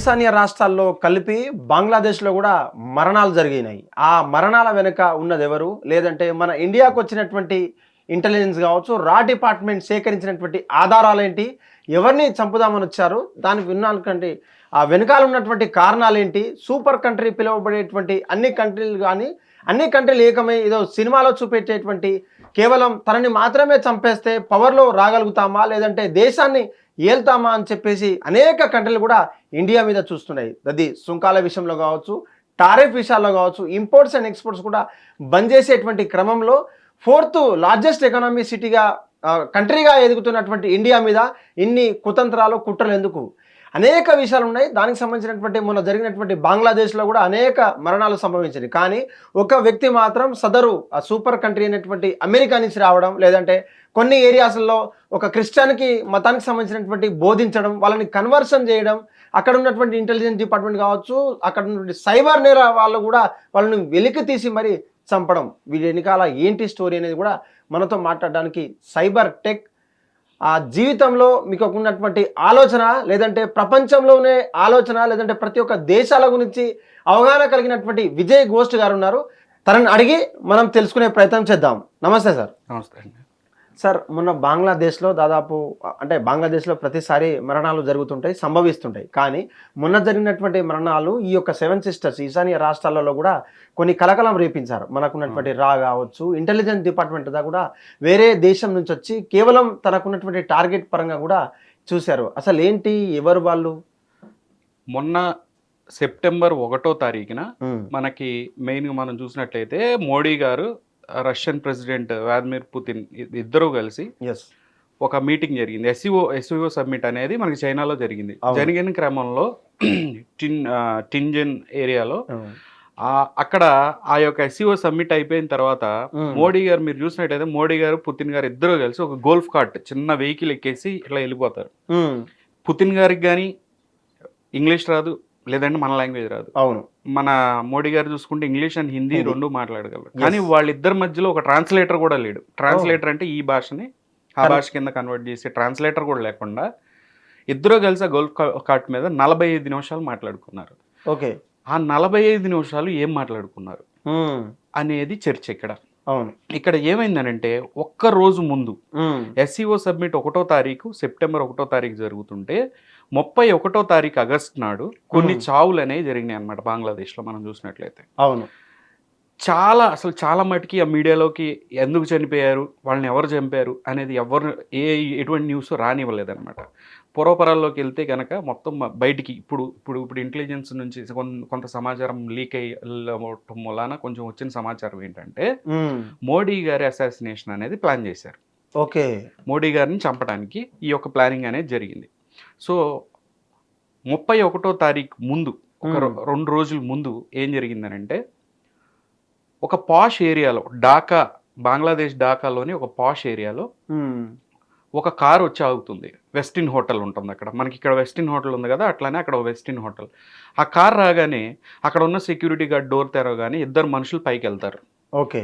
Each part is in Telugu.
ఈశాన్య రాష్ట్రాల్లో కలిపి బంగ్లాదేశ్లో కూడా మరణాలు జరిగినాయి. ఆ మరణాల వెనుక ఉన్నది ఎవరు లేదంటే మన ఇండియాకు వచ్చినటువంటి ఇంటెలిజెన్స్ కావచ్చు రా డిపార్ట్మెంట్ సేకరించినటువంటి ఆధారాలు ఏంటి? ఎవరిని చంపుదామని వచ్చారు? దానికి విన్నాకంటే ఆ వెనకాల ఉన్నటువంటి కారణాలు ఏంటి? సూపర్ కంట్రీ పిలువబడేటువంటి అన్ని కంట్రీలు కానీ అన్ని కంట్రీలు ఏకమై ఏదో సినిమాలో చూపెట్టేటువంటి కేవలం తనని మాత్రమే చంపేస్తే పవర్లో రాగలుగుతామా? లేదంటే దేశాన్ని ఏల్తామా అని చెప్పేసి అనేక కంట్రీలు కూడా ఇండియా మీద చూస్తున్నాయి. అది సుంకాల విషయంలో కావచ్చు టారిఫ్ విషయాల్లో కావచ్చు ఇంపోర్ట్స్ అండ్ ఎక్స్పోర్ట్స్ కూడా బంద్ చేసేటువంటి క్రమంలో ఫోర్త్ లార్జెస్ట్ ఎకనామీ సిటీగా కంట్రీగా ఎదుగుతున్నటువంటి ఇండియా మీద ఇన్ని కుతంత్రాలు కుట్రలు ఎందుకు? అనేక విషయాలు ఉన్నాయి. దానికి సంబంధించినటువంటి మొన్న జరిగినటువంటి బంగ్లాదేశ్లో కూడా అనేక మరణాలు సంభవించింది. కానీ ఒక వ్యక్తి మాత్రం సదరు ఆ సూపర్ కంట్రీ అయినటువంటి అమెరికా నుంచి రావడం లేదంటే కొన్ని ఏరియాస్లో ఒక క్రిస్టియన్కి మతానికి సంబంధించినటువంటి బోధించడం వాళ్ళని కన్వర్షన్ చేయడం అక్కడ ఉన్నటువంటి ఇంటెలిజెన్స్ డిపార్ట్మెంట్ కావచ్చు అక్కడ ఉన్నటువంటి సైబర్ నేర వాళ్ళు కూడా వాళ్ళని వెలికి తీసి మరి చంపడం. వీటి వెనకాల ఏంటి స్టోరీ అనేది కూడా మనతో మాట్లాడడానికి సైబర్ టెక్ ఆ జీవితంలో మీకు ఉన్నటువంటి ఆలోచన లేదంటే ప్రపంచంలోనే ఆలోచన లేదంటే ప్రతి ఒక్క దేశాల గురించి అవగాహన కలిగినటువంటి విజయ్ గోస్ట్ గారు ఉన్నారు. తనని అడిగి మనం తెలుసుకునే ప్రయత్నం చేద్దాం. నమస్తే సార్. నమస్తే అండి. సార్ మొన్న బంగ్లాదేశ్లో దాదాపు అంటే బంగ్లాదేశ్లో ప్రతిసారి మరణాలు జరుగుతుంటాయి సంభవిస్తుంటాయి. కానీ మొన్న జరిగినటువంటి మరణాలు ఈ యొక్క సెవెన్ సిస్టర్స్ ఈశాన్య రాష్ట్రాలలో కూడా కొన్ని కలకలం రేపించారు. మనకున్నటువంటి రా కావచ్చు ఇంటెలిజెన్స్ డిపార్ట్మెంట్ దా కూడా వేరే దేశం నుంచి వచ్చి కేవలం తనకున్నటువంటి టార్గెట్ పరంగా కూడా చూశారు. అసలు ఏంటి ఎవరు వాళ్ళు? మొన్న సెప్టెంబర్ ఒకటో తారీఖున ఉమ్, మనకి మెయిన్గా మనం చూసినట్లయితే మోడీ గారు రష్యన్ ప్రెసిడెంట్ వ్లాదిమిర్ పుతిన్ ఇద్దరూ కలిసి ఒక మీటింగ్ జరిగింది. ఎస్ఈఓ ఎస్ఈఓ సబ్మిట్ అనేది మనకి చైనాలో జరిగింది. జరిగిన క్రమంలో టిన్ టింజన్ ఏరియాలో అక్కడ ఆ యొక్క ఎస్ఈఓ సబ్మిట్ అయిపోయిన తర్వాత మోడీ గారు మీరు చూసినట్టయితే మోడీ గారు పుతిన్ గారు ఇద్దరు కలిసి ఒక గోల్ఫ్ కార్ట్ చిన్న వెహికల్ ఎక్కేసి ఇట్లా వెళ్ళిపోతారు. పుతిన్ గారికి కానీ ఇంగ్లీష్ రాదు లేదంటే మన లాంగ్వేజ్ రాదు. అవును. మన మోడీ గారు చూసుకుంటే ఇంగ్లీష్ అండ్ హిందీ. రెండు మాట్లాడగలరు. కానీ వాళ్ళిద్దరి మధ్యలో ఒక ట్రాన్స్లేటర్ కూడా లేడు. ట్రాన్స్లేటర్ అంటే ఈ భాషని ఆ భాష కింద కన్వర్ట్ చేసే ట్రాన్స్లేటర్ కూడా లేకుండా ఇద్దరు కలిసి ఆ గోల్ఫ్ కార్ట్ మీద నలభై ఐదు నిమిషాలు మాట్లాడుకున్నారు. ఓకే. ఆ నలభై ఐదు నిమిషాలు ఏం మాట్లాడుకున్నారు? ఉమ్, అనేది చర్చ ఇక్కడ. అవును. ఇక్కడ ఏమైందనంటే ఒక్క రోజు ముందు ఎస్సీఓ సబ్మిట్ ఒకటో తారీఖు సెప్టెంబర్ ఒకటో తారీఖు జరుగుతుంటే ముప్పై ఒకటో తారీఖు ఆగస్ట్ నాడు కొన్ని. చావులు అనేవి జరిగినాయి అనమాట బంగ్లాదేశ్లో మనం చూసినట్లయితే. అవును. చాలా అసలు చాలా మటుకి ఆ మీడియాలోకి ఎందుకు చనిపోయారు వాళ్ళని ఎవరు చంపారు అనేది ఎవరు ఏ ఎటువంటి న్యూస్ రానివ్వలేదన్నమాట. పూర్వపరాల్లోకి వెళ్తే కనుక మొత్తం బయటికి ఇప్పుడు ఇప్పుడు ఇప్పుడు ఇంటెలిజెన్స్ నుంచి కొంత సమాచారం లీక్ అయ్యటం వలన కొంచెం వచ్చిన సమాచారం ఏంటంటే మోడీ గారి అసాసినేషన్ అనేది ప్లాన్ చేశారు. ఓకే. మోడీ గారిని చంపడానికి ఈ యొక్క ప్లానింగ్ అనేది జరిగింది. సో ముప్పై ఒకటో తారీఖు ముందు ఒక. రెండు రోజుల ముందు ఏం జరిగిందనంటే ఒక పాష్ ఏరియాలో ఢాకా బంగ్లాదేశ్ ఢాకాలోని ఒక పాష్ ఏరియాలో ఒక కార్ వచ్చి ఆగుతుంది. వెస్టిన్ హోటల్ ఉంటుంది అక్కడ. మనకి ఇక్కడ వెస్టిన్ హోటల్ ఉంది కదా అట్లానే అక్కడ వెస్టిన్ హోటల్. ఆ కార్ రాగానే అక్కడ ఉన్న సెక్యూరిటీ గార్డ్ డోర్ తెరవగానే ఇద్దరు మనుషులు పైకి వెళ్తారు ఓకే.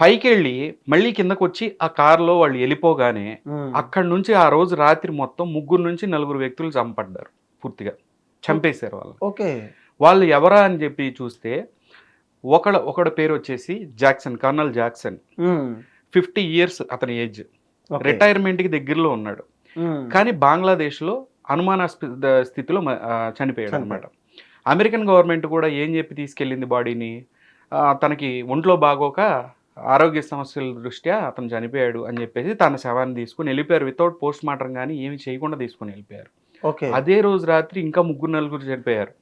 పైకి వెళ్ళి మళ్ళీ కిందకు వచ్చి ఆ కార్లో వాళ్ళు వెళ్ళిపోగానే అక్కడి నుంచి ఆ రోజు రాత్రి మొత్తం ముగ్గురు నుంచి నలుగురు వ్యక్తులు చంపడ్డారు పూర్తిగా. చంపేశారు వాళ్ళు ఓకే. వాళ్ళు ఎవరా అని చెప్పి చూస్తే ఒకడ ఒకడు పేరు వచ్చేసి Jackson colonel Jackson. Fifty years అతని ఏజ్. రిటైర్మెంట్కి దగ్గరలో ఉన్నాడు. కానీ బంగ్లాదేశ్లో అనుమానాస్పద స్థితిలో చనిపోయాడు అనమాట అమెరికన్ గవర్నమెంట్ కూడా ఏం చెప్పి తీసుకెళ్ళింది బాడీని? తనకి ఒంట్లో బాగోక ఆరోగ్య సమస్యల దృష్ట్యా అతను చనిపోయాడు అని చెప్పేసి తన శవాన్ని తీసుకుని వెళ్ళిపోయారు. వితౌట్ పోస్ట్ మార్టం కానీ ఏమి చేయకుండా తీసుకుని వెళ్ళిపోయారు. ఓకే. అదే రోజు రాత్రి ఇంకా ముగ్గురు నలుగురు చనిపోయారు.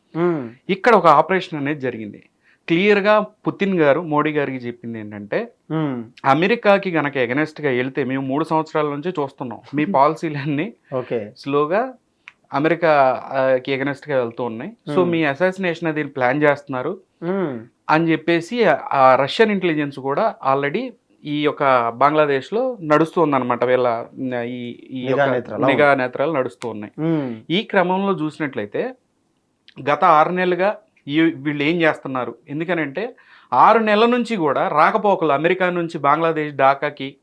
ఇక్కడ ఒక ఆపరేషన్ అనేది జరిగింది. క్లియర్గా పుతిన్ గారు మోడీ గారికి చెప్పింది ఏంటంటే అమెరికాకి గనక ఎగనెస్ట్గా వెళ్తే మేము మూడు సంవత్సరాల నుంచి చూస్తున్నాం. మీ పాలసీలన్నీ ఓకే. స్లోగా అమెరికాకి ఎగనెస్ట్గా వెళ్తూ ఉన్నాయి. సో. మీ అసాసినేషన్ అది ప్లాన్ చేస్తున్నారు. అని చెప్పేసి ఆ రష్యన్ ఇంటెలిజెన్స్ కూడా ఆల్రెడీ ఈ యొక్క బంగ్లాదేశ్లో నడుస్తుందన్నమాట వీళ్ళ ఈ నిఘా నేత్రాలు, నడుస్తూ ఉన్నాయి. ఈ క్రమంలో చూసినట్లయితే గత ఆరు నెలలుగా వీళ్ళు ఏం చేస్తున్నారు? ఎందుకనంటే ఆరు నెలల నుంచి కూడా రాకపోకలు అమెరికా నుంచి బంగ్లాదేశ్ ఢాకాకి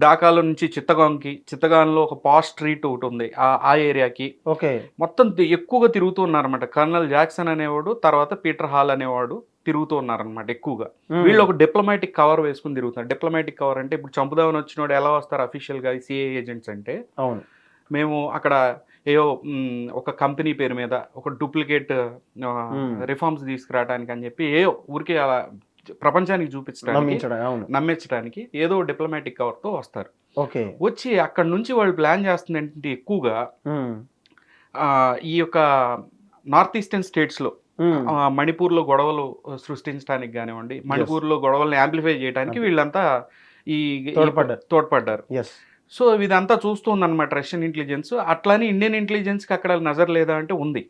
ఢాకాలో నుంచి చిత్తగాంకి చిత్తగాంలో ఒక పాస్ట్ స్ట్రీట్ ఒకటి ఉంది. ఆ ఆ ఏరియాకి. ఓకే. మొత్తం ఎక్కువగా తిరుగుతూ ఉన్నారన్నమాట. కర్నల్ జాక్సన్ అనేవాడు తర్వాత పీటర్ హాల్ అనేవాడు తిరుగుతూ ఉన్నారన్నమాట ఎక్కువగా. వీళ్ళు ఒక డిప్లొమాటిక్ కవర్ వేసుకుని తిరుగుతున్నారు. డిప్లొమాటిక్ కవర్ అంటే ఇప్పుడు చంపుదామని వచ్చినోడు ఎలా వస్తారు అఫీషియల్గా సిఏ ఏజెంట్స్ అంటే? అవును. మేము అక్కడ ఏయో ఒక కంపెనీ పేరు మీద ఒక డూప్లికేట్. రిఫార్మ్స్ తీసుకురావడానికి అని చెప్పి ఏ ఊరికే అలా ప్రపంచానికి చూపించడానికి నమ్మించడానికి ఏదో డిప్లొమాటిక్ కవర్తో వస్తారు ఓకే వచ్చి అక్కడ నుంచి వాళ్ళు ప్లాన్ చేస్తుంది ఏంటంటే ఎక్కువగా ఈ యొక్క నార్త్ ఈస్టర్న్ స్టేట్స్లో మ్మ్. మణిపూర్లో గొడవలు సృష్టించడానికి కానివ్వండి మణిపూర్లో గొడవల్ని యాంప్లిఫై చేయడానికి. వీళ్ళంతా ఈ తోడ్పడ్డారు. సో ఇదంతా చూస్తుందన్నమాట రష్యన్ ఇంటెలిజెన్స్ అట్లానే ఇండియన్ ఇంటెలిజెన్స్కి అక్కడ నజర్ లేదా అంటే ఉంది.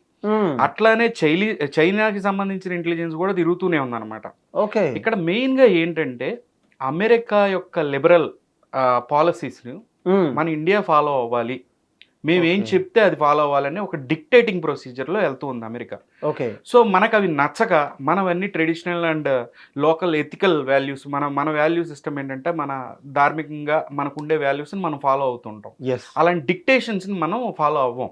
అట్లానే చైలీ చైనాకి సంబంధించిన ఇంటెలిజెన్స్ కూడా తిరుగుతూనే ఉందన్నమాట. ఓకే ఇక్కడ మెయిన్గా ఏంటంటే అమెరికా యొక్క లిబరల్ పాలసీస్ని మ్మ్. మన ఇండియా ఫాలో అవ్వాలి. మేము ఏం. చెప్తే అది ఫాలో అవ్వాలని ఒక డిక్టేటింగ్ ప్రొసీజర్లో వెళ్తూ ఉంది అమెరికా. ఓకే సో మనకు అవి నచ్చక మనవన్నీ traditional and local ethical values మన మన వాల్యూ సిస్టమ్ ఏంటంటే మన ధార్మికంగా మనకు ఉండే వాల్యూస్ని మనం ఫాలో అవుతుంటాం. అలాంటి డిక్టేషన్స్ని మనం ఫాలో అవ్వం.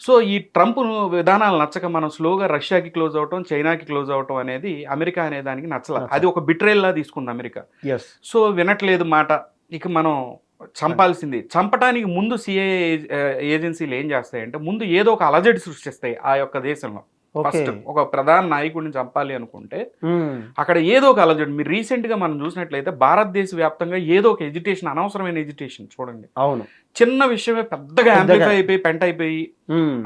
సో ఈ ట్రంప్ విధానాలు నచ్చక మనం స్లోగా రష్యాకి క్లోజ్ అవటం చైనాకి క్లోజ్ అవటం అనేది అమెరికా అనే దానికి నచ్చల. నచ్చల. అది ఒక బిట్రేల్లా తీసుకుంది అమెరికా. సో వినట్లేదు మాట. ఇక మనం చంపాల్సింది. చంపడానికి ముందు సిఏ ఏజెన్సీలు ఏం చేస్తాయంటే ముందు ఏదో ఒక అలజడి సృష్టిస్తాయి ఆ యొక్క దేశంలో. ఫస్ట్ ఒక ప్రధాన నాయకుడిని చంపాలి అనుకుంటే. అక్కడ ఏదో ఒక అలజడి. మీరు recent గా మనం చూసినట్లయితే భారతదేశ వ్యాప్తంగా ఏదో ఒక ఎడ్యుటేషన్ అనవసరమైన ఎడ్యుటేషన్ చూడండి. అవును. చిన్న విషయమే పెద్దగా. యాంప్లిఫై అయిపోయి పెంట అయిపోయి.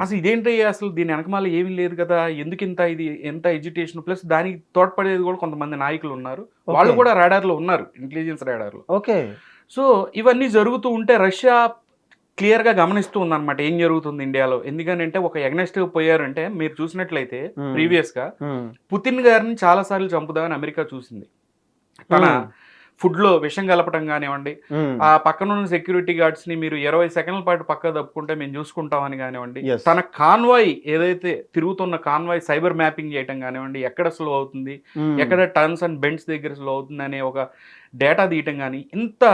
అసలు ఇదేంటి అసలు దీని వెనకమాల ఏమీ లేదు కదా ఎందుకు ఇంత ఇది ఎంత ఎడ్యుటేషన్ ప్లస్ దానికి తోడ్పడేది కూడా కొంతమంది నాయకులు ఉన్నారు వాళ్ళు. కూడా రాడార్లో ఉన్నారు ఇంటెలిజెన్స్ రాడార్లో ఓకే సో ఇవన్నీ జరుగుతూ ఉంటే రష్యా క్లియర్గా గమనిస్తూ ఉందన్నమాట ఏం జరుగుతుంది ఇండియాలో ఎందుకనంటే ఒక ఎగ్నెస్ట్ పోయారంటే మీరు చూసినట్లయితే. ప్రీవియస్గా. పుతిన్ గారిని చాలాసార్లు చంపుదామని అమెరికా చూసింది తన. ఫుడ్లో విషం కలపడం కానివ్వండి. ఆ పక్కన ఉన్న సెక్యూరిటీ గార్డ్స్ని మీరు ఇరవై సెకండ్ల పాటు పక్క తప్పుకుంటే మేము చూసుకుంటామని కానివ్వండి. తన కాన్వాయ్ ఏదైతే తిరుగుతున్న కాన్వాయ్ సైబర్ మ్యాపింగ్ చేయటం కానివ్వండి ఎక్కడ స్లో అవుతుంది. ఎక్కడ టర్న్స్ అండ్ బెండ్స్ దగ్గర స్లో అవుతుంది అనే ఒక డేటా తీయటం కానీ ఇంత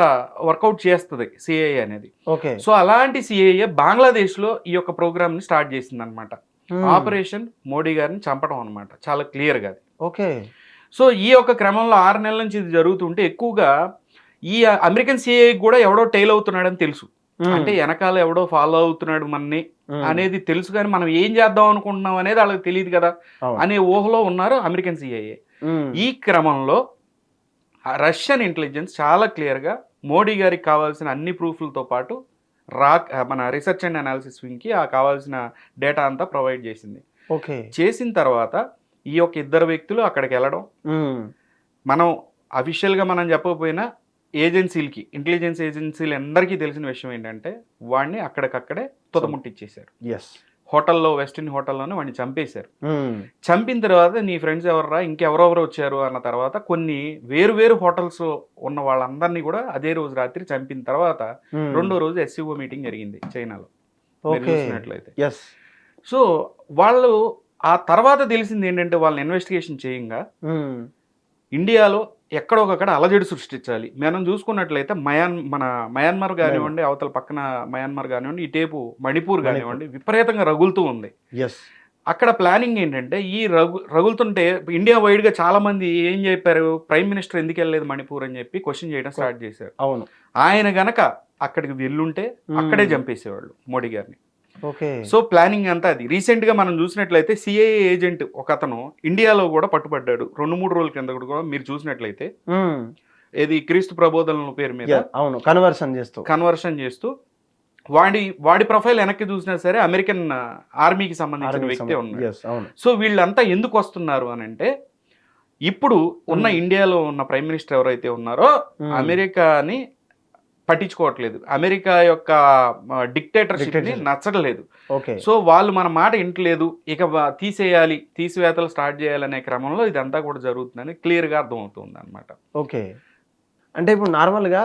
వర్కౌట్ చేస్తుంది సిఐఏ అనేది ఓకే సో అలాంటి సిఐఏ బంగ్లాదేశ్లో ఈ యొక్క ప్రోగ్రామ్ని స్టార్ట్ చేసింది అనమాట. ఆపరేషన్ మోడీ గారిని చంపడం అనమాట చాలా క్లియర్గా ఓకే సో ఈ యొక్క క్రమంలో ఆరు నెలల నుంచి ఇది జరుగుతుంటే ఎక్కువగా ఈ అమెరికన్ సిఐ కూడా ఎవడో టైల్ అవుతున్నాడని తెలుసు. అంటే వెనకాల ఎవడో ఫాలో అవుతున్నాడు మనని. అనేది తెలుసు కానీ మనం ఏం చేద్దాం అనుకుంటున్నాం అనేది వాళ్ళకి తెలియదు కదా. అనే ఊహలో ఉన్నారు అమెరికన్ సిఐఏ. ఈ క్రమంలో రష్యన్ ఇంటెలిజెన్స్ చాలా క్లియర్గా మోడీ గారికి కావాల్సిన అన్ని ప్రూఫ్లతో పాటు రాక్ మన రీసెర్చ్ అండ్ అనాలిసిస్ వింగ్కి ఆ కావాల్సిన డేటా అంతా ప్రొవైడ్ చేసింది ఓకే చేసిన తర్వాత ఈ యొక్క ఇద్దరు వ్యక్తులు అక్కడికి వెళ్ళడం. మనం అఫీషియల్గా మనం చెప్పకపోయినా ఏజెన్సీలకి ఇంటెలిజెన్స్ ఏజెన్సీలు అందరికీ తెలిసిన విషయం ఏంటంటే వాడిని అక్కడికక్కడే తుదముట్టిచ్చేశారు. ఎస్ హోటల్లో వెస్టిన్ హోటల్లోనే వాడిని చంపేశారు. చంపిన తర్వాత నీ ఫ్రెండ్స్ ఎవర్రా ఇంకెవరెవరు వచ్చారు అన్న తర్వాత కొన్ని వేరు వేరు హోటల్స్ ఉన్న వాళ్ళందరినీ కూడా అదే రోజు రాత్రి చంపిన తర్వాత. రెండో రోజు ఎస్సీఓ మీటింగ్ జరిగింది చైనాలో. చూసినట్లయితే. సో వాళ్ళు ఆ తర్వాత తెలిసింది ఏంటంటే వాళ్ళని ఇన్వెస్టిగేషన్ చేయంగా. ఇండియాలో ఎక్కడో ఒకక్కడ అలజడి సృష్టించాలి. మనం చూసుకున్నట్లయితే మయాన్ మన మయన్మార్ కానివ్వండి అవతల పక్కన మయన్మార్ కానివ్వండి ఇటేపు మణిపూర్ కానివ్వండి విపరీతంగా రగులుతూ ఉంది. అక్కడ ప్లానింగ్ ఏంటంటే ఈ రగు రగులుతుంటే ఇండియా వైడ్గా చాలా మంది ఏం చెప్పారు? ప్రైమ్ మినిస్టర్ ఎందుకు వెళ్ళలేదు మణిపూర్ అని చెప్పి క్వశ్చన్ చేయడం స్టార్ట్ చేశారు. అవును. ఆయన గనక అక్కడికి వెళ్ళుంటే అక్కడే చంపేసేవాళ్ళు మోడీ గారిని. ఓకే. సో ప్లానింగ్ అంతా అది. రీసెంట్గా మనం చూసినట్లయితే సిఐఏ ఏజెంట్ ఒక అతను ఇండియాలో కూడా పట్టుబడ్డాడు. రెండు మూడు రోజుల కింద కూడా మీరు చూసినట్లయితే. ఏది క్రీస్తు ప్రబోధనల పేరు మీద. అవును. కన్వర్షన్ చేస్తూ. కన్వర్షన్ చేస్తూ. వాడి వాడి ప్రొఫైల్ వెనక్కి చూసినా సరే అమెరికన్ ఆర్మీకి సంబంధించిన వ్యక్తే. ఉన్నాడు. సో వీళ్ళంతా ఎందుకు వస్తున్నారు అని అంటే ఇప్పుడు ఉన్న. ఇండియాలో ఉన్న ప్రైమ్ మినిస్టర్ ఎవరైతే ఉన్నారో. అమెరికాని పట్టించుకోవట్లేదు. అమెరికా యొక్క డిక్టేటర్షిప్ Dictatorship. నచ్చట్లేదు. ఓకే. సో వాళ్ళు మన మాట వింటలేదు. ఇక తీసేయాలి తీసివేతలు స్టార్ట్ చేయాలనే క్రమంలో ఇదంతా కూడా జరుగుతుందని క్లియర్గా అర్థమవుతుంది అనమాట ఓకే. అంటే ఇప్పుడు నార్మల్గా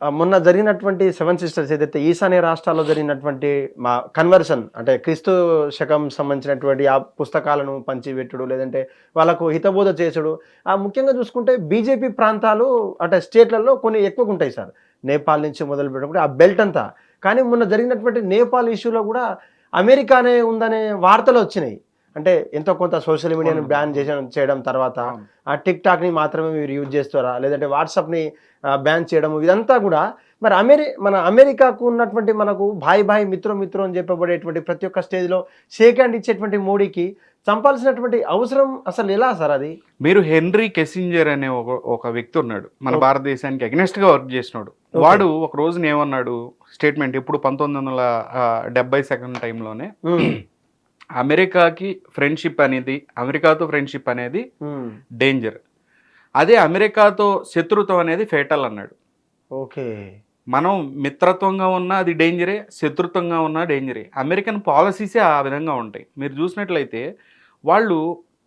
మొన్న జరిగినటువంటి సెవెన్ సిస్టర్స్ ఏదైతే ఈశాన్య రాష్ట్రాల్లో జరిగినటువంటి మా కన్వర్షన్ అంటే క్రీస్తు శకం సంబంధించినటువంటి ఆ పుస్తకాలను పంచిపెట్టుడు లేదంటే వాళ్ళకు హితబోధ చేసుడు ఆ ముఖ్యంగా చూసుకుంటే బీజేపీ ప్రాంతాలు అంటే స్టేట్లలో కొన్ని ఎక్కువగా ఉంటాయి సార్. నేపాల్ నుంచి మొదలు పెట్టినప్పుడు ఆ బెల్ట్ అంతా. కానీ మొన్న జరిగినటువంటి నేపాల్ ఇష్యూలో కూడా అమెరికానే ఉందనే వార్తలు వచ్చినాయి. అంటే ఎంతో కొంత సోషల్ మీడియాను. బ్యాన్ చేసిన చేయడం తర్వాత ఆ టిక్ టాక్ని మాత్రమే మీరు యూజ్ చేస్తారా? లేదంటే వాట్సాప్ని బ్యాన్ చేయడం ఇదంతా కూడా మరి అమెరి మన అమెరికాకు ఉన్నటువంటి మనకు భాయ్ భాయ్ మిత్రో మిత్రో అని చెప్పబడేటువంటి ప్రతి ఒక్క స్టేజ్లో షేక్ హ్యాండ్ ఇచ్చేటువంటి మోడీకి చంపాల్సినటువంటి అవసరం అసలు ఎలా సార్ అది? మీరు హెన్రీ కెసింజర్ అనే ఒక ఒక వ్యక్తి ఉన్నాడు. మన. భారతదేశానికి అగ్నెస్ట్గా వర్క్ చేసినాడు. వాడు ఒక రోజున ఏమన్నాడు స్టేట్మెంట్ ఇప్పుడు పంతొమ్మిది వందల డెబ్బై సెకండ్ టైంలోనే ఉమ్, అమెరికాకి ఫ్రెండ్షిప్ అనేది అమెరికాతో ఫ్రెండ్షిప్ అనేది డేంజర్ అదే అమెరికాతో శత్రుత్వం అనేది ఫేటల్ అన్నాడు. ఓకే మనం మిత్రత్వంగా ఉన్నా అది డేంజరే శత్రుత్వంగా ఉన్నా డేంజరే అమెరికన్ పాలసీసే ఆ విధంగా ఉంటాయి. మీరు చూసినట్లయితే వాళ్ళు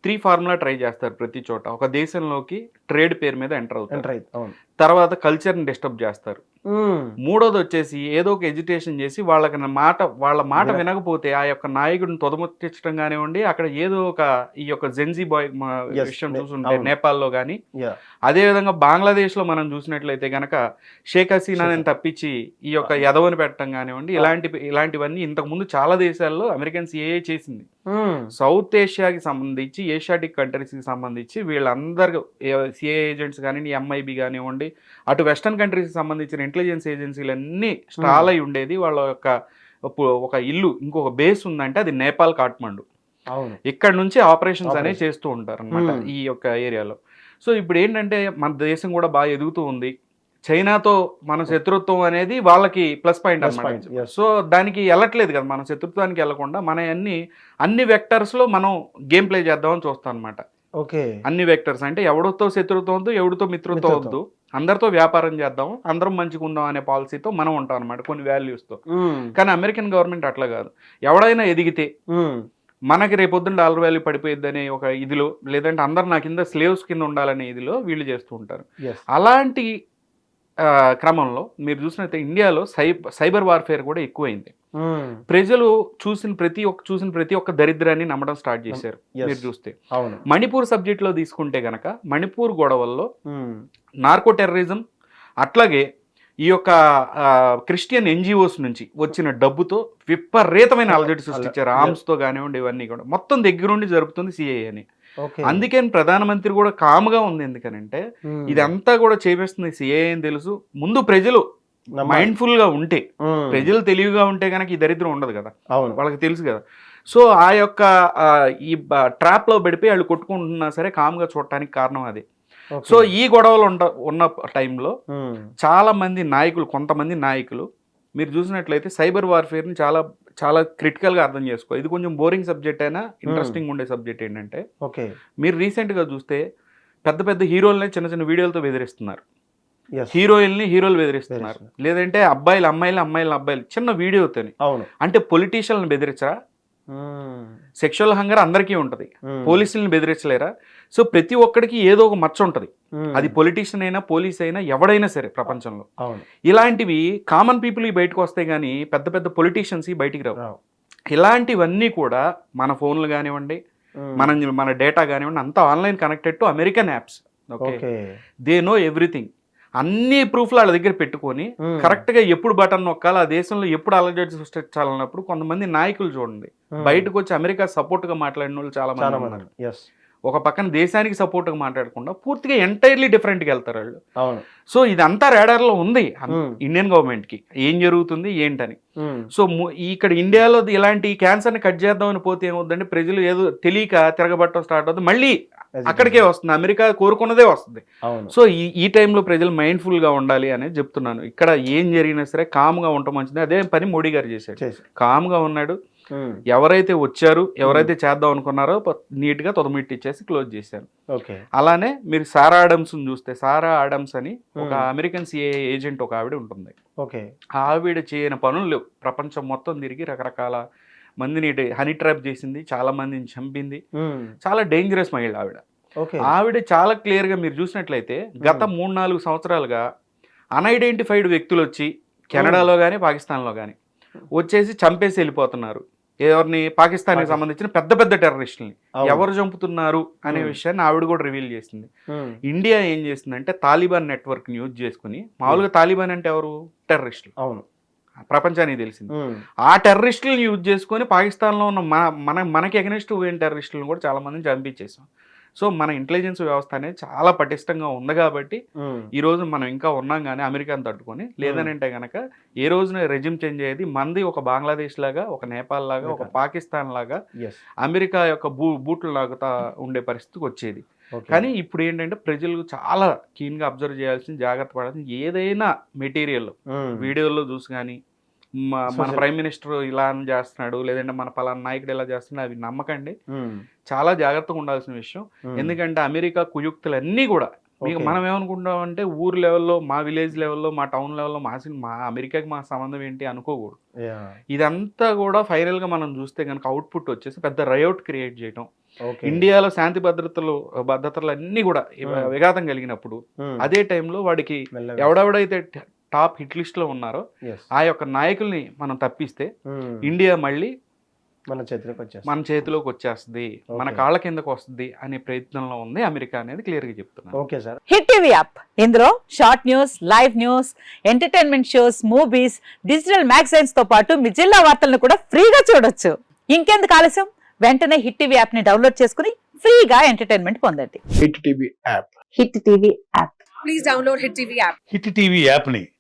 త్రీ ఫార్ములా ట్రై చేస్తారు ప్రతి చోట. ఒక దేశంలోకి ట్రేడ్ పేరు మీద ఎంటర్ అవుతారు. ఎంటర్ తర్వాత కల్చర్ని డిస్టర్బ్ చేస్తారు. మూడోది వచ్చేసి ఏదో ఒక ఎడ్యుకేషన్ చేసి వాళ్ళకి మాట వాళ్ళ మాట విన- వినకపోతే ఆ యొక్క నాయకుడిని తొదముట్టించడం కానివ్వండి అక్కడ ఏదో ఒక ఈ యొక్క జెన్జీ బాయ్ విషయం చూసుంటే. నేపాల్లో కానీ అదేవిధంగా బంగ్లాదేశ్లో మనం చూసినట్లయితే గనక షేక్ హసీనాని తప్పించి ఈ యొక్క యదవని పెట్టడం కానివ్వండి ఇలాంటి ఇలాంటివన్నీ ఇంతకు ముందు చాలా దేశాల్లో అమెరికన్స్ ఏ చేసింది. సౌత్ ఏషియాకి సంబంధించి ఏషియాటిక్ కంట్రీస్కి సంబంధించి వీళ్ళందరూ సిఏ ఏజెంట్స్ కానివ్వండి ఎంఐబి కానివ్వండి అటు వెస్టర్న్ కంట్రీస్కి సంబంధించిన ఇంటెలిజెన్స్ ఏజెన్సీలన్నీ స్టాల్ అయి ఉండేది. వాళ్ళ యొక్క ఒక- ఇల్లు ఇంకొక బేస్ ఉందంటే అది నేపాల్ కాట్మండు ఇక్కడ నుంచి ఆపరేషన్స్ అనేవి. చేస్తూ ఉంటారు అనమాట. ఈ యొక్క ఏరియాలో. సో ఇప్పుడు ఏంటంటే మన దేశం కూడా బాగా ఎదుగుతూ ఉంది. చైనాతో మన శత్రుత్వం అనేది వాళ్ళకి ప్లస్ పాయింట్ అనమాట. సో దానికి వెళ్ళట్లేదు కదా మన శత్రుత్వానికి వెళ్ళకుండా మన అన్ని అన్ని వెక్టర్స్లో మనం గేమ్ ప్లే చేద్దామని చూస్తాం అనమాట ఓకే. అన్ని వెక్టర్స్ అంటే ఎవడితో శత్రుత్వం వద్దు ఎవడితో మిత్రుత్వం. వద్దు అందరితో వ్యాపారం చేద్దాం అందరం మంచిగా ఉందాం అనే పాలసీతో మనం ఉంటాం అనమాట కొన్ని వాల్యూస్తో కానీ అమెరికన్ గవర్నమెంట్ అట్లా కాదు. ఎవడైనా ఎదిగితే మనకి రేపొద్దున డాలర్ వాల్యూ పడిపోయిద్ది అనే ఒక ఇదిలో లేదంటే అందరు నా కింద స్లేవ్స్ కింద ఉండాలనే ఇదిలో వీళ్ళు చేస్తూ ఉంటారు. అలాంటి క్రమంలో మీరు చూసినట్లయితే ఇండియాలో సైబర్ సైబర్ వార్ఫేర్ కూడా ఎక్కువైంది. ప్రజలు చూసిన ప్రతి ఒక్క చూసిన ప్రతి ఒక్క దరిద్రాన్ని నమ్మడం స్టార్ట్ చేశారు. మీరు చూస్తే. అవును. మణిపూర్ సబ్జెక్ట్లో తీసుకుంటే గనక మణిపూర్ గొడవల్లో నార్కో టెర్రరిజం అట్లాగే ఈ యొక్క క్రిస్టియన్ ఎన్జిఓస్ నుంచి వచ్చిన డబ్బుతో విపరీతమైన అలజడి సృష్టించారు. అలా- ఆర్మ్స్తో కానివ్వండి ఇవన్నీ కూడా. మొత్తం దగ్గరుండి జరుపుతుంది సిఐ అని అందుకే ప్రధానమంత్రి కూడా కామ్గా ఉంది ఎందుకనంటే ఇదంతా కూడా చేపిస్తుంది సిఐ అని తెలుసు. ముందు ప్రజలు. మైండ్ఫుల్గా ఉంటే ప్రజలు తెలివిగా ఉంటే కనుక ఈ దరిద్రం ఉండదు కదా. అవును. వాళ్ళకి తెలుసు కదా. సో ఆ యొక్క ఈ ట్రాప్లో పడిపోయి వాళ్ళు కొట్టుకుంటున్నా సరే కామ్గా చూడటానికి కారణం అది. సో ఈ గొడవలు ఉండ ఉన్న టైంలో చాలా మంది నాయకులు కొంతమంది నాయకులు మీరు చూసినట్లయితే సైబర్ వార్ఫేర్ని చాలా చాలా క్రిటికల్గా అర్థం చేసుకో ఇది కొంచెం బోరింగ్ సబ్జెక్ట్ అయినా ఇంట్రెస్టింగ్ ఉండే సబ్జెక్ట్ ఏంటంటే ఓకే. మీరు రీసెంట్గా చూస్తే పెద్ద పెద్ద హీరోలనే చిన్న చిన్న వీడియోలతో బెదిరిస్తున్నారు. హీరోయిల్ని హీరోలు బెదిరిస్తున్నారు. లేదంటే అబ్బాయిలు అమ్మాయిలు అమ్మాయిలు అబ్బాయిలు. చిన్న వీడియోతోని అవును. అంటే పొలిటీషియన్లను బెదిరించరా? సెక్షువల్ హంగర్ అందరికీ ఉంటుంది. పోలీసులను బెదిరించలేరా? సో ప్రతి ఒక్కడికి ఏదో ఒక మచ్చ ఉంటుంది. అది పొలిటీషియన్ అయినా పోలీస్ అయినా ఎవడైనా సరే ప్రపంచంలో. ఇలాంటివి కామన్ పీపుల్ బయటకు వస్తాయి కానీ పెద్ద పెద్ద పొలిటీషియన్స్ బయటికి రావు. ఇలాంటివన్నీ కూడా మన ఫోన్లు కానివ్వండి మన మన డేటా కానివ్వండి అంతా online connected to American apps. Okay. They know everything. అన్ని ప్రూఫ్లు వాళ్ళ దగ్గర పెట్టుకొని కరెక్ట్గా ఎప్పుడు బటన్ నొక్కాలి ఆ దేశంలో ఎప్పుడు అలజడి సృష్టించాలన్నప్పుడు కొంతమంది నాయకులు చూడండి. బయటకు వచ్చి అమెరికా సపోర్ట్గా మాట్లాడిన వాళ్ళు చాలా మంది. ఉన్నారు. ఒక పక్కన దేశానికి సపోర్ట్గా మాట్లాడకుండా పూర్తిగా ఎంటైర్లీ డిఫరెంట్గా వెళ్తారు వాళ్ళు. అవును. సో ఇదంతా రాడార్లో ఉంది. ఇండియన్ గవర్నమెంట్కి. ఏం జరుగుతుంది ఏంటని. సో ఇక్కడ ఇండియాలో ఇలాంటి క్యాన్సర్ని కట్ చేద్దామని పోతే ఏమవుతుందంటే ప్రజలు ఏదో తెలియక తిరగబట్టడం స్టార్ట్ అవుతుంది. మళ్ళీ అక్కడికే వస్తుంది. అమెరికా కోరుకున్నదే వస్తుంది. సో ఈ ఈ టైంలో ప్రజలు మైండ్ఫుల్గా ఉండాలి అనేది చెప్తున్నాను. ఇక్కడ ఏం జరిగినా సరే కామ్గా ఉండటం మంచిది. అదే పని మోడీ గారు చేశాడు. కామ్గా ఉన్నాడు. ఎవరైతే వచ్చారు ఎవరైతే చేద్దాం అనుకున్నారో ప- నీట్గా తొదమిట్టి ఇచ్చేసి క్లోజ్ చేశారు. ఓకే. అలానే మీరు సారా ఆడమ్స్ చూస్తే సారా ఆడమ్స్ అని ఒక. అమెరికన్ సిఏ ఏజెంట్ ఒక ఆవిడ ఉంటుంది. ఆవిడ చేయని పనులు ప్రపంచం మొత్తం తిరిగి రకరకాల మందిని హనీ ట్రాప్ చేసింది చాలా మందిని చంపింది. చాలా డేంజరస్ మహిళ ఆవిడ. ఆవిడ చాలా క్లియర్గా మీరు చూసినట్లయితే గత మూడు నాలుగు సంవత్సరాలుగా అన్ఐడెంటిఫైడ్ వ్యక్తులు వచ్చి కెనడాలో కానీ పాకిస్తాన్లో కానీ వచ్చేసి చంపేసి వెళ్ళిపోతున్నారు. ఎవరిని పాకిస్తాన్కి పాకిస్తాన్. సంబంధించిన పెద్ద పెద్ద టెర్రరిస్టుల్ని. ఎవరు చంపుతున్నారు అనే. విషయాన్ని ఆవిడ కూడా రివీల్ చేసింది. ఇండియా ఏం చేసిందంటే తాలిబాన్ నెట్వర్క్ యూజ్ చేసుకుని మామూలుగా తాలిబాన్ అంటే ఎవరు? టెర్రరిస్టులు. అవును. ప్రపంచానికి తెలిసింది. ఆ టెర్రరిస్టులను యూజ్ చేసుకొని పాకిస్తాన్లో ఉన్న మన మన మనకి ఎగనెస్ట్ పోయిన టెర్రరిస్టులను కూడా చాలా మందిని చంపించేసాం. సో మన ఇంటెలిజెన్స్ వ్యవస్థ అనేది చాలా పటిష్టంగా ఉంది కాబట్టి ఈ రోజు మనం ఇంకా ఉన్నాం కానీ అమెరికాని తట్టుకొని లేదనంటే గనక ఏ రోజున రెజిమ్ చేంజ్ అయ్యేది మంది ఒక బంగ్లాదేశ్ లాగా ఒక నేపాల్ లాగా ఒక. పాకిస్తాన్ లాగా అమెరికా యొక్క బూ బూట్లు లాగుతా ఉండే పరిస్థితికి వచ్చేది. కానీ ఇప్పుడు ఏంటంటే ప్రజలు చాలా కీన్గా అబ్జర్వ్ చేయాల్సిన జాగ్రత్త పడాల్సిన ఏదైనా మెటీరియల్ ఉమ్, వీడియోలో చూసి కానీ మన ప్రైమ్ మినిస్టర్ ఇలా చేస్తున్నాడు లేదంటే మన పలానా నాయకుడు ఇలా చేస్తున్నాడు అవి నమ్మకండి చాలా జాగ్రత్తగా ఉండాల్సిన విషయం ఎందుకంటే అమెరికా కుయుక్తులన్నీ కూడా మీకు. మనం ఏమనుకుంటాం అంటే ఊరు లెవెల్లో మా విలేజ్ లెవెల్లో మా టౌన్ లెవెల్లో మా మా అమెరికాకి మా సంబంధం ఏంటి అనుకోకూడదు ఇదంతా కూడా ఫైనల్గా మనం చూస్తే కనుక అవుట్పుట్ వచ్చేసి పెద్ద రయోట్ క్రియేట్ చేయడం. ఇండియాలో శాంతి భద్రతలు భద్రతలు అన్నీ కూడా. విఘాతం కలిగినప్పుడు అదే టైంలో వాడికి. ఎవడెవడైతే టాప్ హిట్ లిస్ట్లో ఉన్నారో. ఆ యొక్క నాయకుల్ని మనం తప్పిస్తే ఉమ్, ఇండియా మళ్ళీ మన చేతిలోకి వచ్చేస్తుంది. మన చేతిలోకి వచ్చేస్తుంది. మన. కాళ్ళ కిందకు వస్తుంది అనే ప్రయత్నంలో ఉంది అమెరికా అనేది క్లియర్గా చెప్తున్నాను. Okay sir Hit TV app. ఇందులో short news live news entertainment shows movies digital మ్యాగజైన్స్తో పాటు మీ జిల్లా వార్తలను కూడా ఫ్రీగా చూడొచ్చు. ఇంకెందుకు ఆలస్యం? వెంటనే హిట్ టీవీ యాప్ని డౌన్లోడ్ చేసుకుని ఫ్రీగా ఎంటర్టైన్మెంట్ పొందండి. Hit TV app. Hit TV app. Please download Hit TV app. Hit TV యాప్ని